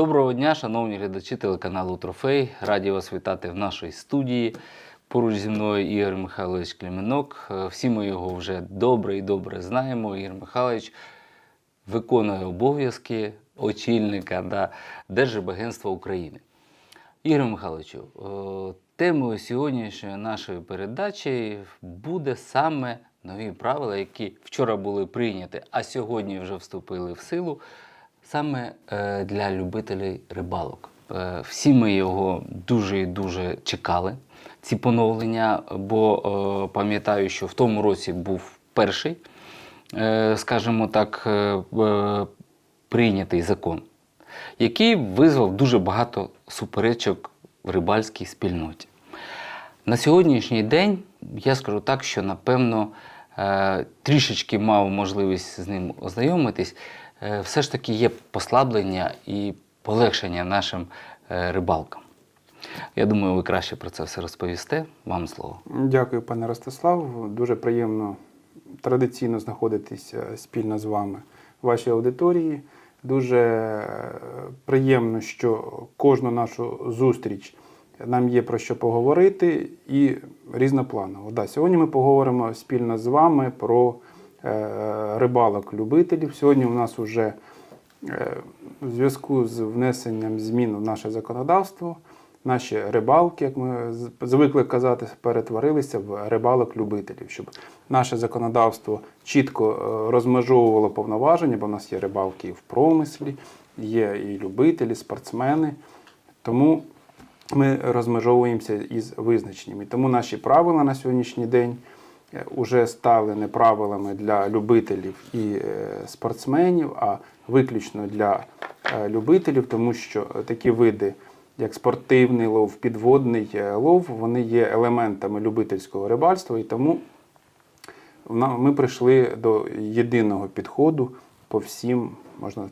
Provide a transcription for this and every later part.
Доброго дня, шановні глядачі телеканалу Трофей. Раді вас вітати в нашій студії. Поруч зі мною Ігор Михайлович Клименок. Е, Всі ми його вже добре і добре знаємо. Ігор Михайлович виконує обов'язки очільника да, Держбагентства України. Ігор Михайловичу, е, темою сьогоднішньої нашої передачі буде саме нові правила, які вчора були прийняті, а сьогодні вже вступили в силу, саме е, для любителів рибалок. Е, Всі ми його дуже і дуже чекали, ці поновлення, бо е, пам'ятаю, що в тому році був перший, скажімо так, прийнятий закон, який визвав дуже багато суперечок в рибальській спільноті. На сьогоднішній день я скажу так, що напевно трішечки мав можливість з ним ознайомитись. Е, Все ж таки є послаблення і полегшення нашим е, рибалкам. Я думаю, ви краще про це все розповісте. Вам слово. Дякую, пане Ростислав. Дуже приємно традиційно знаходитися спільно з вами в вашій аудиторії. Дуже е, приємно, що кожну нашу зустріч нам є про що поговорити і різнопланово. Да, сьогодні ми поговоримо спільно з вами про рибалок-любителів. Сьогодні у нас вже Е, У зв'язку з внесенням змін в наше законодавство, наші рибалки, як ми звикли казати, перетворилися в рибалок-любителів, щоб наше законодавство чітко е, розмежовувало повноваження, бо в нас є рибалки і в промислі, є і любителі, спортсмени. Тому ми розмежовуємося із визначеннями. Тому наші правила на сьогоднішній день вже стали не правилами для любителів і е, спортсменів, а виключно для е, любителів, тому що такі види, як спортивний лов, підводний е, лов, вони є елементами любительського рибальства, і тому ми прийшли до єдиного підходу по всім, можна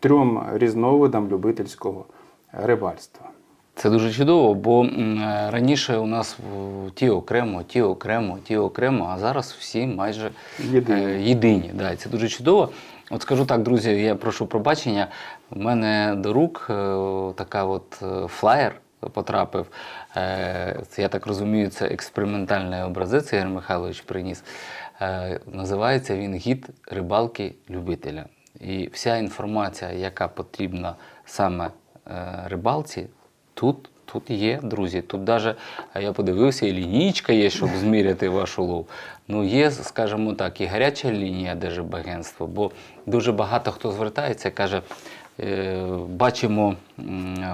трьом різновидам любительського рибальства. Це дуже чудово, бо е, раніше у нас ті окремо, ті окремо, ті окремо, а зараз всі майже Єдині. е, єдині. Да, це дуже чудово. От скажу так, друзі, я прошу пробачення. У мене до рук е, така от флаєр потрапив. Це, я так розумію, це експериментальний образець Ігор Михайлович приніс. Називається він Гід рибалки любителя. І вся інформація, яка потрібна саме рибалці, тут, тут є, друзі. Тут навіть я подивився, і лінійка є, щоб зміряти ваш улов. Ну, є, скажімо так, і гаряча лінія Держбагентства, бо дуже багато хто звертається і каже. е, Бачимо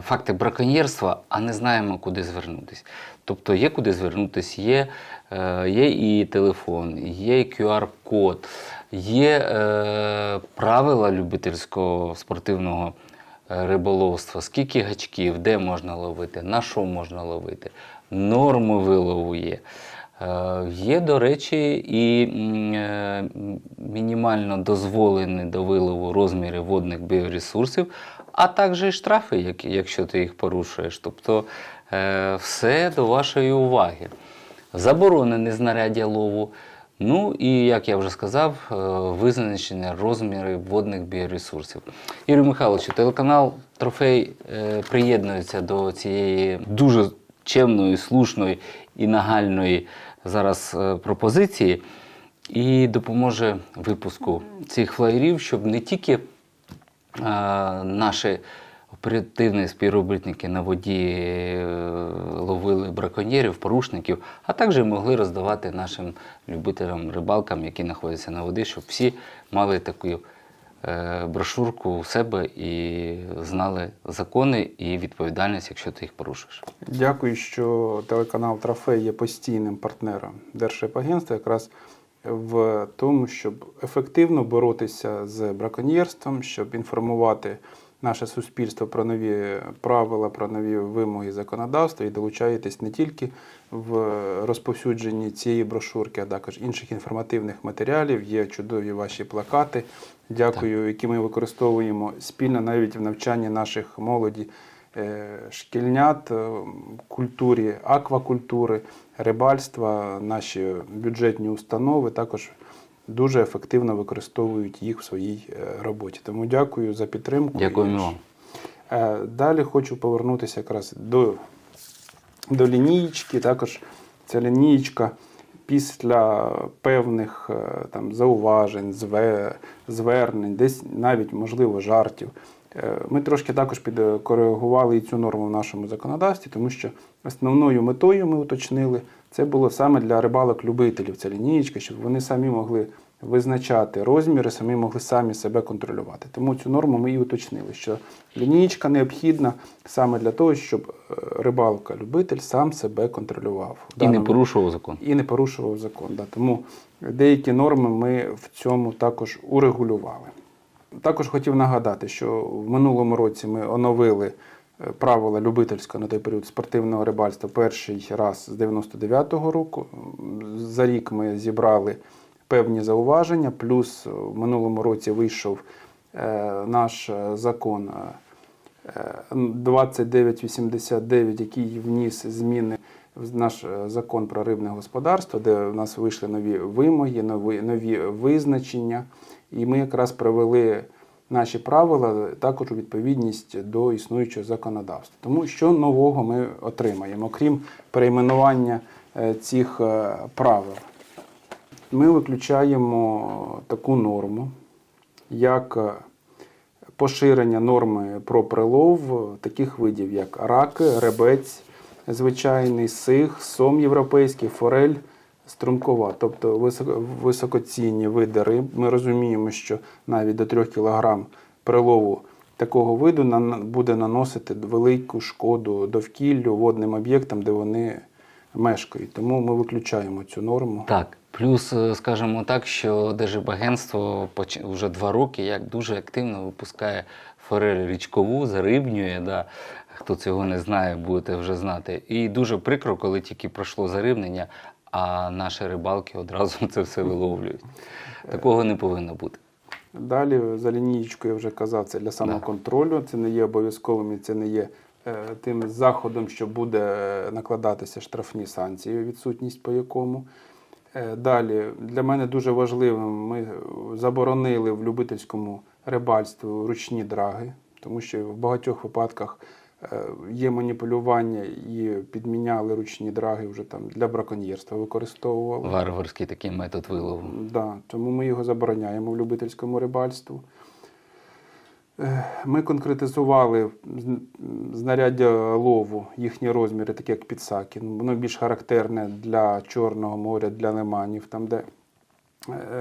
факти браконьєрства, а не знаємо, куди звернутися. Тобто є куди звернутися, є, е, є і телефон, є і QR-код, є е, правила любительського спортивного е, риболовства, скільки гачків, де можна ловити, на що можна ловити, норми вилову є. Е, Є, до речі, і е, мінімально дозволені до вилову розміри водних біоресурсів, а також і штрафи, якщо ти їх порушуєш. Тобто е, все до вашої уваги. Заборонене знаряддя лову. Ну і, як я вже сказав, е, визначення розміри водних біоресурсів. Юрій Михайлович, телеканал Трофей е, приєднується до цієї дуже чемної, слушної і нагальної зараз е, пропозиції і допоможе випуску цих флаєрів, щоб не тільки наші оперативні співробітники на воді е, ловили браконьєрів, порушників, а також могли роздавати нашим любителям рибалкам, які знаходяться на воді, щоб всі мали таку е, брошурку у себе і знали закони і відповідальність, якщо ти їх порушуєш. Дякую, що телеканал Трофей є постійним партнером Держрибагентства якраз в тому, щоб ефективно боротися з браконьєрством, щоб інформувати наше суспільство про нові правила, про нові вимоги законодавства і долучаєтесь не тільки в розповсюдженні цієї брошурки, а також інших інформативних матеріалів. Є чудові ваші плакати. Дякую, які ми використовуємо спільно навіть в навчанні наших молоді е, шкільнят, е, культурі, аквакультури, рибальства, наші бюджетні установи також дуже ефективно використовують їх в своїй е, роботі. Тому дякую за підтримку. Дякую вам. Е, Далі хочу повернутися якраз до, до лінійки. Також ця лінієчка після певних е, там, зауважень, зве- звернень, десь навіть, можливо, жартів. Е, Ми трошки також підкоригували і цю норму в нашому законодавстві, тому що основною метою ми уточнили, це було саме для рибалок-любителів ця лінієчка, щоб вони самі могли визначати розміри, самі могли самі себе контролювати. Тому цю норму ми і уточнили, що лінієчка необхідна саме для того, щоб е, рибалка-любитель сам себе контролював. І не порушував закон. і не порушував закон. Да. Тому деякі норми ми в цьому також урегулювали. Також хотів нагадати, що в минулому році ми оновили е, правила любительського на той період спортивного рибальства перший раз з 99-го року. За рік ми зібрали певні зауваження, плюс в минулому році вийшов е, наш е, закон е, е, 2989, який вніс зміни в наш закон про рибне господарство, де в нас вийшли нові вимоги, нові, нові визначення. І ми якраз привели наші правила також у відповідність до існуючого законодавства. Тому що нового ми отримаємо, окрім перейменування е, цих е, правил. Ми виключаємо таку норму, як е, поширення норми про прилов таких видів, як раки, ребець, звичайний сих, сом європейський, форель, струмкова, тобто високо- високоцінні види риб. Ми розуміємо, що навіть до 3 кг прилову такого виду буде наносити велику шкоду довкіллю, водним об'єктам, де вони мешкають. Тому ми виключаємо цю норму. Так. Плюс, е, скажімо так, що Держбагентство вже два роки як дуже активно випускає форель річкову, зарибнює. Да. Хто цього не знає, будете вже знати. І дуже прикро, коли тільки пройшло зарибнення, а наші рибалки одразу це все виловлюють. Такого не повинно бути. Далі за лінієчкою я вже казав, це для самоконтролю, це не є обов'язковим, і це не є е, тим заходом, що буде е, накладатися штрафні санкції, відсутність по якому. Е, Далі для мене дуже важливим, ми заборонили в любительському рибальстві ручні драги, тому що в багатьох випадках є маніпулювання і підміняли ручні драги вже там для браконьєрства використовували. Варварський такий метод вилову. Да, тому ми його забороняємо в любительському рибальству. Е, Ми конкретизували знаряддя лову, їхні розміри, такі як підсаки. Воно більш характерне для Чорного моря, для лиманів, там, де е,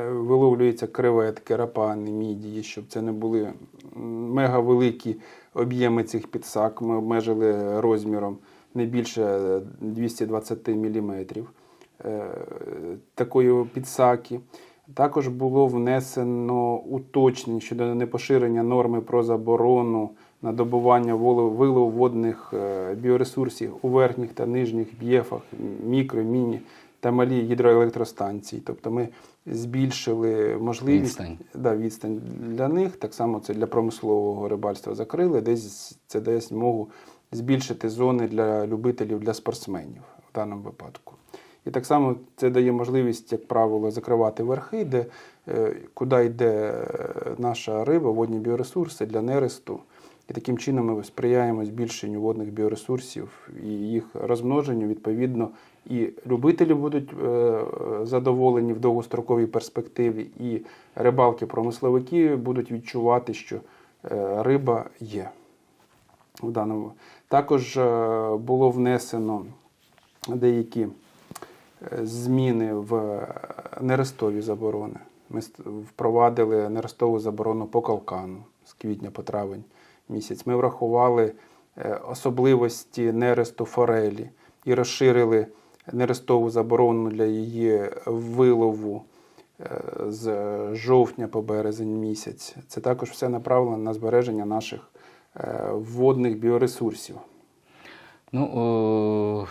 виловлюються креветки, рапани, мідії, щоб це не були мегавеликі об'єми цих підсак. Ми обмежили розміром не більше 220 мм такої підсаки. Також було внесено уточнень щодо непоширення норми про заборону на добування водних е, біоресурсів у верхніх та нижніх б'єфах, мікро, міні та малі гідроелектростанції. Тобто ми збільшили можливість Відстань. Да, відстань для них. Так само це для промислового рибальства закрили. Десь це дає змогу збільшити зони для любителів, для спортсменів в даному випадку. І так само це дає можливість, як правило, закривати верхи, де, е, куди йде е, наша риба, водні біоресурси для нересту. І таким чином ми сприяємо збільшенню водних біоресурсів і їх розмноженню. Відповідно, і любителі будуть е, задоволені в довгостроковій перспективі, і рибалки-промисловики будуть відчувати, що е, риба є в даному. Також е, було внесено деякі зміни в нерестові заборони. Ми впровадили нерестову заборону по калкану з квітня по травень місяць. Ми врахували особливості нересту форелі і розширили нерестову заборону для її вилову е, з жовтня по березень місяць. Це також все направлено на збереження наших е, водних біоресурсів. Ну, о,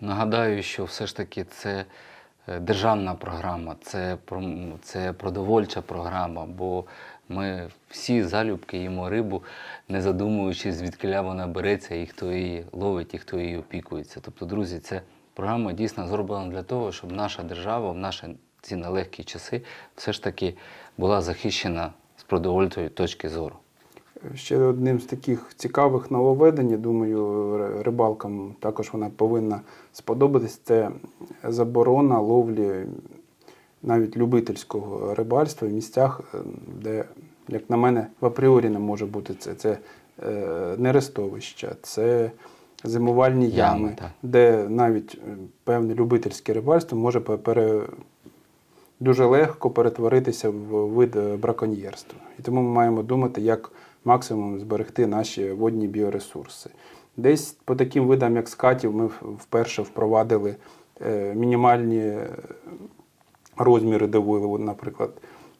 нагадаю, що все ж таки це е, державна програма, це, це продовольча програма, бо ми всі залюбки їмо рибу, не задумуючись, звідкиля вона береться і хто її ловить, і хто її опікується. Тобто, друзі, це програма дійсно зроблена для того, щоб наша держава в наші ці нелегкі часи все ж таки була захищена з продовольчої точки зору. Ще одним з таких цікавих нововведень, я думаю, рибалкам також вона повинна сподобатись. Це заборона ловлі навіть любительського рибальства в місцях, е, де, як на мене, в апріорі не може бути це. Це е, нерестовища, це зимувальні Ями, ями, так. де навіть е, певне любительське рибальство може пере, дуже легко перетворитися в вид е, браконьєрства. І тому ми маємо думати, як максимум зберегти наші водні біоресурси. Десь по таким видам, як скатів, ми вперше впровадили е, мінімальні розміри до наприклад,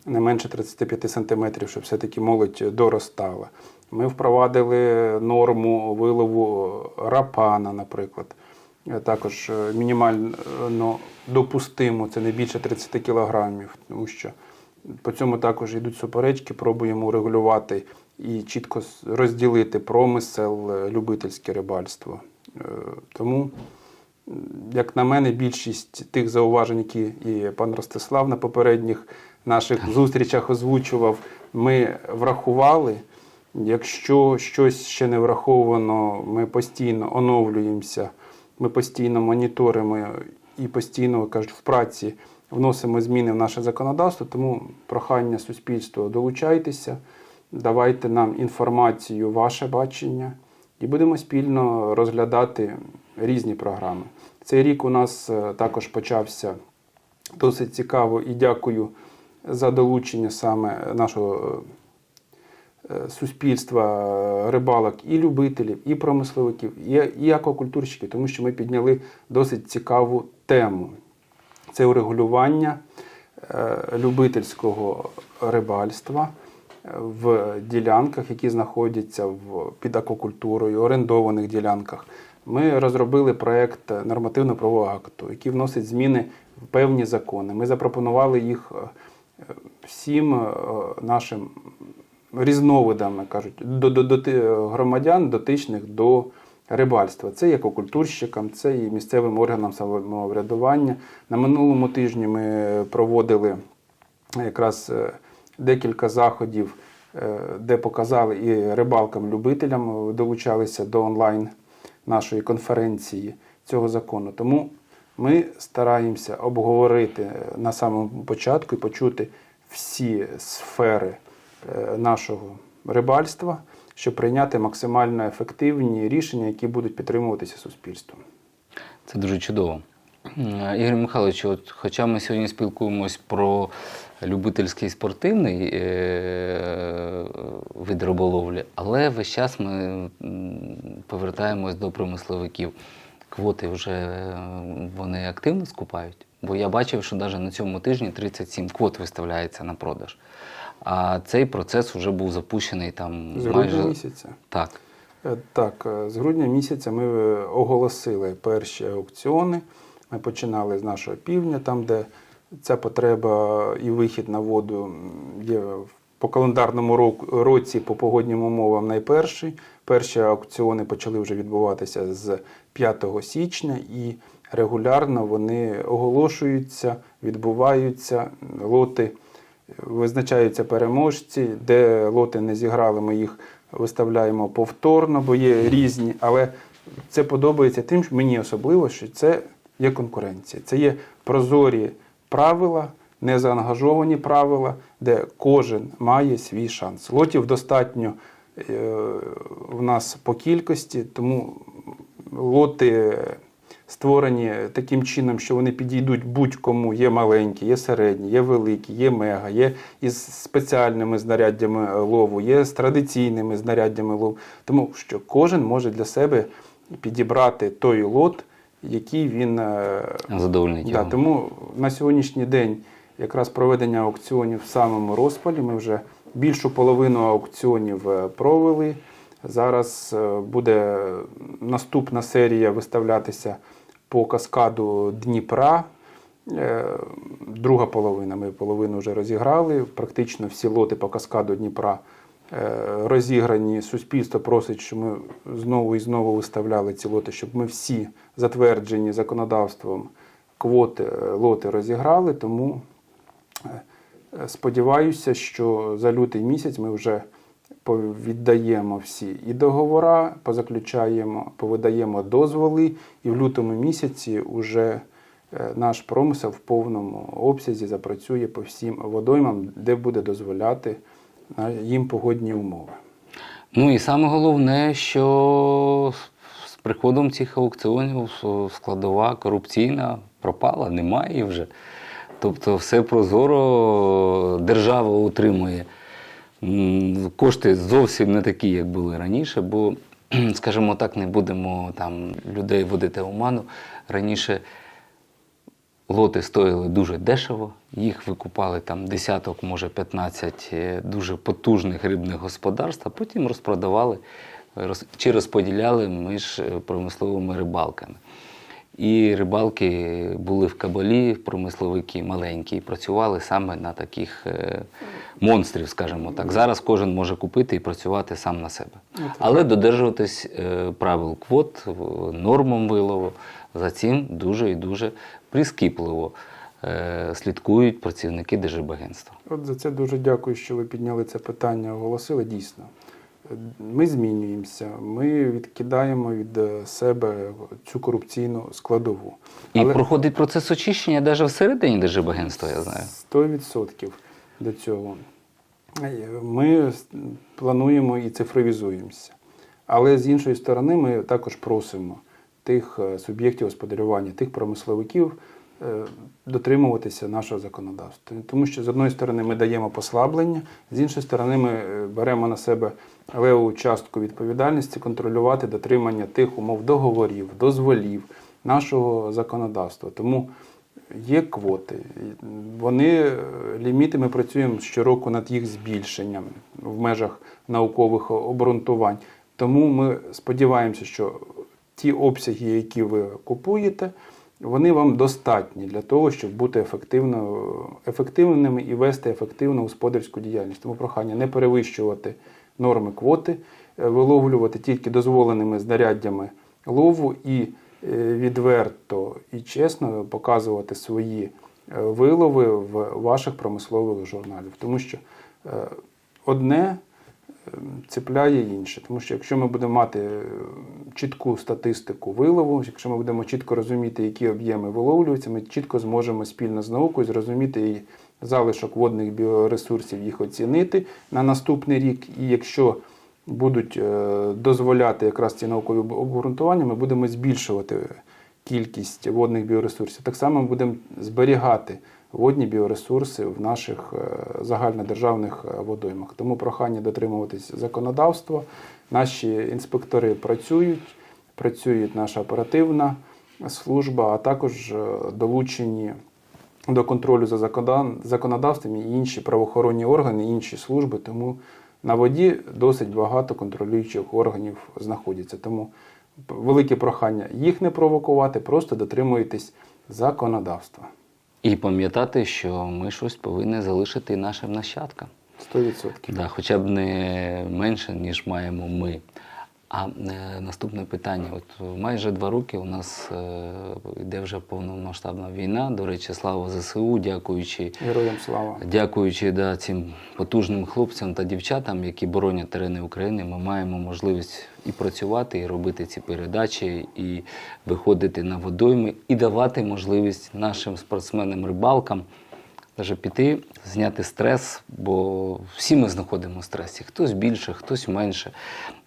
не менше 35 см, щоб все-таки молодь доростала. Ми впровадили норму вилову рапана, наприклад. Е, Також е, мінімально допустимо, це не більше 30 кілограмів, тому що по цьому також йдуть суперечки, пробуємо регулювати і чітко розділити промисел, е, любительське рибальство. Тому як на мене, більшість тих зауважень, які і пан Ростислав на попередніх наших зустрічах озвучував, ми врахували. Якщо щось ще не враховано, ми постійно оновлюємося, ми постійно моніторимо і постійно кажуть, в праці вносимо зміни в наше законодавство. Тому прохання суспільства долучайтеся, давайте нам інформацію, ваше бачення, і будемо спільно розглядати різні програми. Цей рік у нас е, також почався досить цікаво і дякую за долучення саме нашого е, суспільства е, рибалок і любителів, і промисловиків, і, і аквакультурщиків, тому що ми підняли досить цікаву тему. Це урегулювання е, любительського рибальства е, в ділянках, які знаходяться в, під аквакультурою, орендованих ділянках. Ми розробили проєкт нормативно-правового акту, який вносить зміни в певні закони. Ми запропонували їх е, е, всім е, нашим різновидам, як кажуть, до, до, до громадян, дотичних до рибальства. Це і аквакультурщикам, це і місцевим органам самоврядування. На минулому тижні ми проводили якраз е, декілька заходів, е, де показали і рибалкам-любителям, е, долучалися до онлайн нашої конференції цього закону. Тому ми стараємося обговорити на самому початку і почути всі сфери е, нашого рибальства, щоб прийняти максимально ефективні рішення, які будуть підтримуватися суспільством. Це дуже чудово. Ігор Михайлович, от, хоча ми сьогодні спілкуємось про любительський спортивний е- вид риболовлі, але весь час ми повертаємось до промисловиків. Квоти вже е, вони активно скупають. Бо я бачив, що навіть на цьому тижні 37 квот виставляється на продаж. А цей процес вже був запущений там З грудня майже місяця. так. Е, Так, е, з грудня місяця ми е, оголосили перші аукціони. Ми починали з нашого півдня, там, де ця потреба і вихід на воду є по календарному році по погоднім умовам найперший. Перші аукціони почали вже відбуватися з 5 січня і регулярно вони оголошуються, відбуваються. Лоти визначаються переможці, де лоти не зіграли, ми їх виставляємо повторно, бо є різні. Але це подобається тим, що мені особливо, що це є конкуренція. Це є прозорі правила, незаангажовані правила, де кожен має свій шанс. Лотів достатньо е, в нас по кількості, тому лоти створені таким чином, що вони підійдуть будь-кому. Є маленькі, є середні, є великі, є мега, є із спеціальними знаряддями лову, є з традиційними знаряддями лову. Тому що кожен може для себе підібрати той лот, який він е, Задовольнить Да, тому на сьогоднішній день якраз проведення аукціонів в самому розпалі. Ми вже більшу половину аукціонів е, провели. Зараз е, буде наступна серія виставлятися по каскаду Дніпра. Е, Друга половина. Ми половину вже розіграли. Практично всі лоти по каскаду Дніпра е, розіграні. Суспільство просить, щоб ми знову і знову виставляли ці лоти, щоб ми всі затверджені законодавством квоти е, лоти розіграли. Тому сподіваюся, що за лютий місяць ми вже віддаємо всі і договори, позаключаємо, повидаємо дозволи, і в лютому місяці вже е, наш промисел в повному обсязі запрацює по всім водоймам, де буде дозволяти е, їм погодні умови. Ну і саме головне, що з приходом цих аукціонів складова корупційна пропала, немає вже. Тобто все прозоро держава утримує. Кошти зовсім не такі, як були раніше, бо, скажімо так, не будемо там людей водити в оману. Раніше лоти стоїли дуже дешево, їх викупали там десяток, може 15 е, дуже потужних рибних господарств, а потім розпродавали чи розподіляли між е, промисловими рибалками. І рибалки були в кабалі, промисловики маленькі, і працювали саме на таких е, монстрів, скажімо так. Зараз кожен може купити і працювати сам на себе. Але додержуватись е, правил квот, нормам вилову. За цим дуже і дуже прискіпливо е, слідкують працівники Держибагентства. От за це дуже дякую, що ви підняли це питання, оголосили. Дійсно, ми змінюємося, ми відкидаємо від е, себе цю корупційну складову. І проходить процес очищення навіть всередині Держибагентства, я знаю. 100% до цього. Ми плануємо і цифровізуємося. Але з іншої сторони, ми також просимо тих е, суб'єктів господарювання, тих промисловиків дотримуватися нашого законодавства. Тому що з одної сторони ми даємо послаблення, з іншої сторони, ми е, беремо на себе леву частку відповідальності контролювати дотримання тих умов договорів, дозволів нашого законодавства. Тому Є квоти. Вони е, ліміти ми працюємо щороку над їх збільшенням в межах наукових обґрунтувань. Тому ми сподіваємося, що ті обсяги, які ви купуєте, вони вам достатні для того, щоб бути ефективно, ефективними і вести ефективну господарську діяльність. Тому прохання не перевищувати норми квоти, е, виловлювати тільки дозволеними знаряддями лову і е, відверто і чесно показувати свої е, вилови в ваших промислових журналів. Тому що одне цепляє інше. Тому що якщо ми будемо мати е, чітку статистику вилову, якщо ми будемо чітко розуміти, які об'єми виловлюються, ми чітко зможемо спільно з наукою зрозуміти і залишок водних біоресурсів, їх оцінити на наступний рік. І якщо будуть е, дозволяти якраз ці наукові обґрунтування, ми будемо збільшувати кількість водних біоресурсів. Так само ми будемо зберігати водні біоресурси в наших е, загальнодержавних е, водоймах. Тому прохання дотримуватись законодавства. Наші інспектори працюють, працюють наша оперативна служба, а також е, долучені до контролю за законодавством і інші правоохоронні органи, інші служби. Тому на воді досить багато контролюючих органів знаходяться. Тому велике прохання їх не провокувати, просто дотримуйтесь законодавства. І пам'ятати, що ми щось повинні залишити нашим нащадкам. 100%. Да, хоча б не менше, ніж маємо ми. А е, наступне питання: от майже два роки у нас е, йде вже повномасштабна війна. До речі, слава ЗСУ, дякуючи Героям слава. Дякуючи да, цим потужним хлопцям та дівчатам, які боронять терени України, ми маємо можливість і працювати, і робити ці передачі, і виходити на водойми, і давати можливість нашим спортсменам-рибалкам даже піти, зняти стрес, бо всі ми знаходимо стресі. Хтось більше, хтось менше.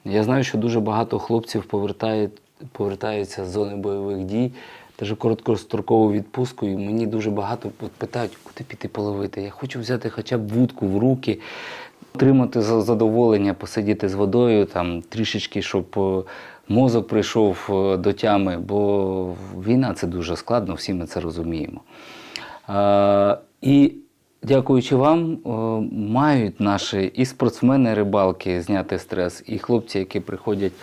Я знаю, що дуже багато хлопців повертають, повертаються з зони бойових дій, даже короткострокову відпустку, і мені дуже багато питають, куди піти половити. Я хочу взяти хоча б вудку в руки, отримати задоволення, посидіти з водою, там, трішечки, щоб е, мозок прийшов е, до тями, бо війна це дуже складно, всі ми це розуміємо. І дякуючи вам, мають наші і спортсмени, рибалки зняти стрес, і хлопці, які приходять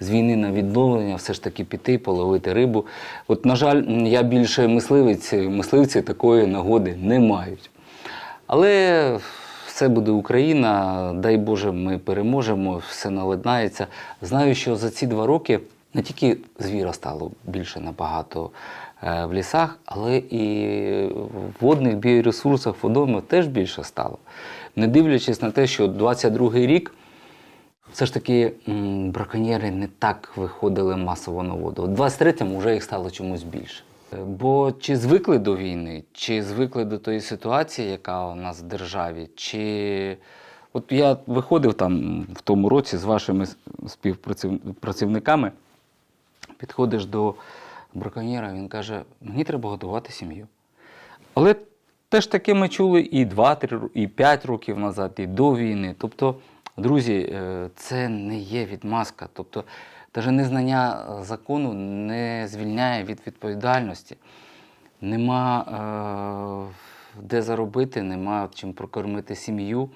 з війни на відновлення, все ж таки піти, половити рибу. От, на жаль, я більше мисливець, мисливці такої нагоди не мають. Але все буде Україна, дай Боже, ми переможемо, все наладнається. Знаю, що за ці два роки не тільки звіра стало більше набагато в лісах, але і водних біоресурсах водоймах теж більше стало. Не дивлячись на те, що 22-й рік все ж таки браконьєри не так виходили масово на воду. У 23-му вже їх стало чомусь більше. Е, Бо чи звикли до війни, чи звикли до тої ситуації, яка у нас в державі, чи. От я виходив там в тому році з вашими співпрацівниками, підходиш до браконьєра, він каже: мені треба годувати сім'ю. Але теж таке ми чули і 2, 3, і 5 років назад, і до війни. Тобто, друзі, е, це не є відмазка. Тобто, навіть незнання закону не звільняє від відповідальності. Нема е, де заробити, нема чим прокормити сім'ю.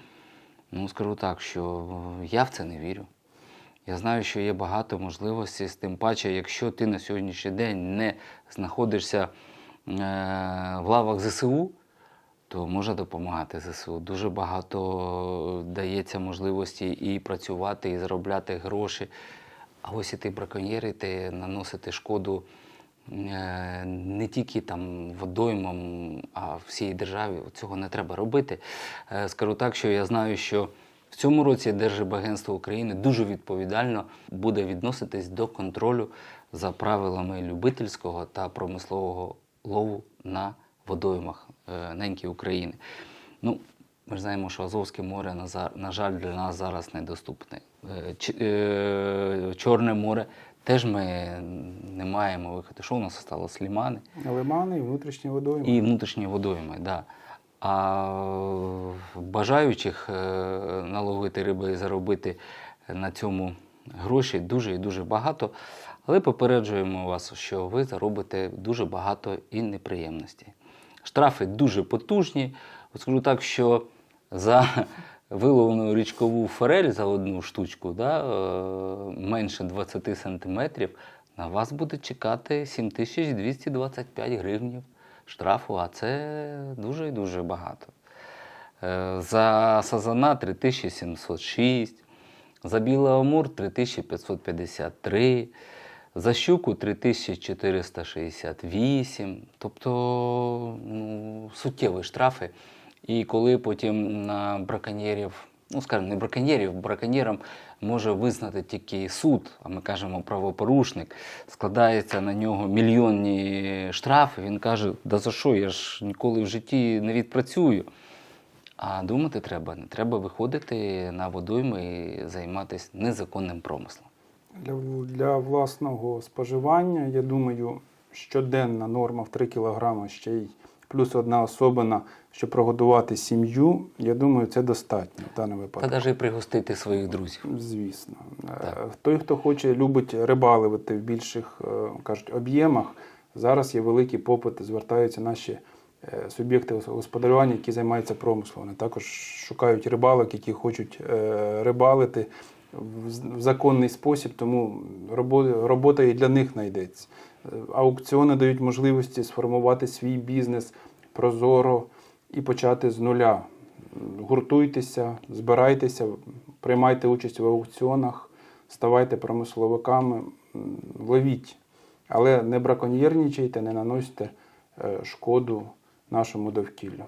Ну, скажу так, що я в це не вірю. Я знаю, що є багато можливостей, тим паче, якщо ти на сьогоднішній день не знаходишся е, в лавах ЗСУ, то може допомагати ЗСУ. Дуже багато дається можливості і працювати, і заробляти гроші. А ось іти браконьєрити, наносити шкоду е, не тільки там водоймам, а всій державі. Цього не треба робити. Е, Скажу так, що я знаю, що в цьому році Держибагентство України дуже відповідально буде відноситись до контролю за правилами любительського та промислового лову на водоймах е, неньки України. Ну, ми ж знаємо, що Азовське море, на, жаль, для нас зараз недоступне. Е, е, Чорне море теж ми не маємо виходу. Що у нас залишилось? Лімани Лимани і внутрішні водойми. і внутрішні водойми. Да. А бажаючих е, наловити риби і заробити на цьому гроші дуже і дуже багато. Але попереджуємо вас, що ви заробите дуже багато і неприємностей. Штрафи дуже потужні. От скажу так, що за виловлену річкову форель за одну штучку, да, е, менше 20 сантиметрів, на вас буде чекати 7225 гривнів штрафу, а це дуже і дуже багато. Е, За сазана 3706, за білий амур 3553, за щуку 3468. Тобто ну, суттєві штрафи. І коли потім на браконьєрів, ну скажімо, не браконьєрів, браконьєрам може визнати тільки суд, а ми кажемо правопорушник, складається на нього мільйонні штрафи. Він каже, да за що, я ж ніколи в житті не відпрацюю. А думати треба, не треба виходити на водойми і займатися незаконним промислом. Для, для власного споживання, я думаю, щоденна норма в 3 кг ще й плюс одна особина, щоб прогодувати сім'ю, я думаю, це достатньо в даному Та випадку. навіть пригостити своїх друзів. Звісно. Е, Так. Той, хто хоче, любить рибалити в більших е, кажуть, об'ємах, зараз є великий попит, звертаються наші е, суб'єкти господарювання, які займаються промислом. Вони також шукають рибалок, які хочуть е, рибалити в законний спосіб, тому робота і для них знайдеться. Аукціони дають можливості сформувати свій бізнес прозоро і почати з нуля. Гуртуйтеся, збирайтеся, приймайте участь в аукціонах, ставайте промисловиками, ловіть. Але не браконьєрнічайте, не наносьте е, шкоду нашому довкіллю.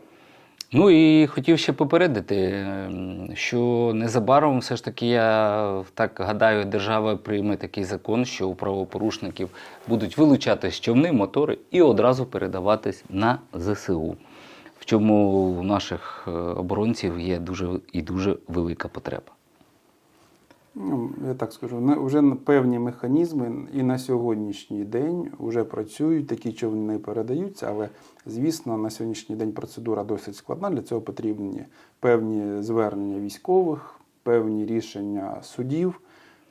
Ну і хотів ще попередити, ем, що незабаром все ж таки я так гадаю, держава прийме такий закон, що у правопорушників будуть вилучати човни, мотори і одразу передаватись на ЗСУ. В чому у наших е, оборонців є дуже і дуже велика потреба. Ну, я так скажу, вже певні механізми і на сьогоднішній день вже працюють, такі човни передаються, але звісно, на сьогоднішній день процедура досить складна. Для цього потрібні певні звернення військових, певні рішення судів,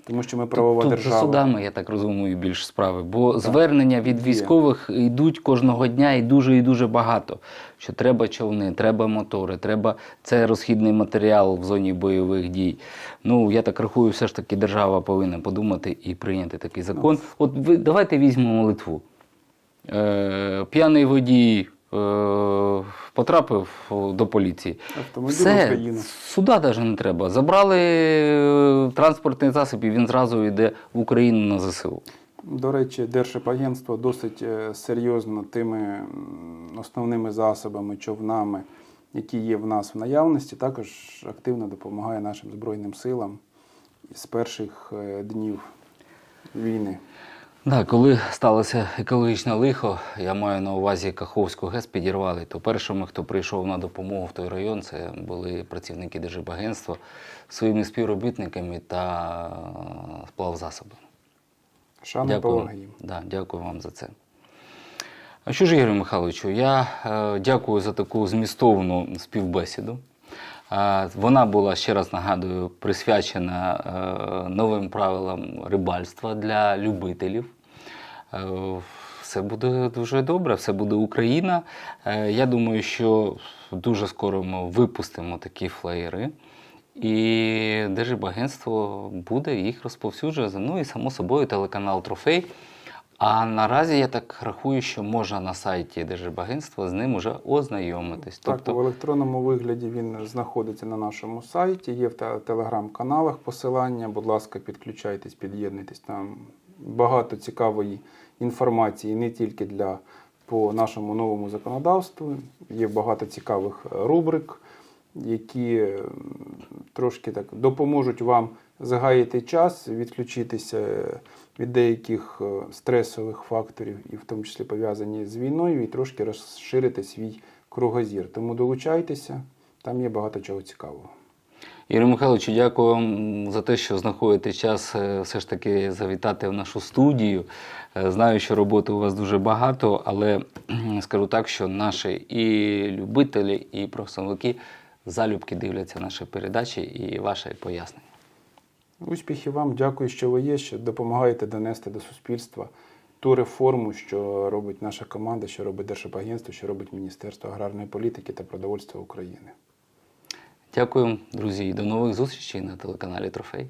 тому що ми правова Тут держава. судами, я так розумію, більш справи. Бо звернення від військових йдуть кожного дня і дуже і дуже багато. Що треба човни, треба мотори, треба це розхідний матеріал в зоні бойових дій. Ну я так рахую, все ж таки держава повинна подумати і прийняти такий закон. От ви давайте візьмемо Литву. Е, п'яний водій. Е, Потрапив до поліції. Все, суда навіть не треба. Забрали е, транспортний засіб, і він зразу йде в Україну на ЗСУ. До речі, Держипагентство досить е, серйозно тими основними засобами, човнами, які є в нас в наявності, також активно допомагає нашим Збройним силам з перших днів війни. Да, коли сталося екологічне лихо, я маю на увазі Каховську ГЕС підірвали, то першими, хто прийшов на допомогу в той район, це були працівники Держбагентства своїми співробітниками та сплавзасобами. Шана їм. Да, дякую вам за це. А що ж, Ігорю Михайловичу, я е, дякую за таку змістовну співбесіду. Е, вона була, ще раз нагадую, присвячена е, новим правилам рибальства для любителів. Е, все буде дуже добре, все буде Україна. Е, я думаю, що дуже скоро ми випустимо такі флеєри. І Держбагентство буде їх розповсюджувати. Ну і само собою телеканал Трофей. А наразі я так рахую, що можна на сайті Держбагентства з ним уже ознайомитись. Так, тобто, в електронному вигляді він знаходиться на нашому сайті, є в телеграм-каналах посилання. Будь ласка, підключайтесь, під'єднуйтесь. Там багато цікавої інформації не тільки для по нашому новому законодавству. Є багато цікавих рубрик, які трошки так допоможуть вам загаяти час, відключитися від деяких е, стресових факторів, і в тому числі пов'язані з війною, і трошки розширити свій кругозір. Тому долучайтеся, там є багато чого цікавого. Ігор Михайловичу, дякую вам за те, що знаходите час е, все ж таки завітати в нашу студію. Е, Знаю, що роботи у вас дуже багато, але скажу так, що наші і любителі, і професіонали залюбки дивляться наші передачі і ваші пояснення. Успіхів вам, дякую, що ви є, що допомагаєте донести до суспільства ту реформу, що робить наша команда, що робить Держагентство, що робить Міністерство аграрної політики та продовольства України. Дякую, друзі, і до нових зустрічей на телеканалі Трофей.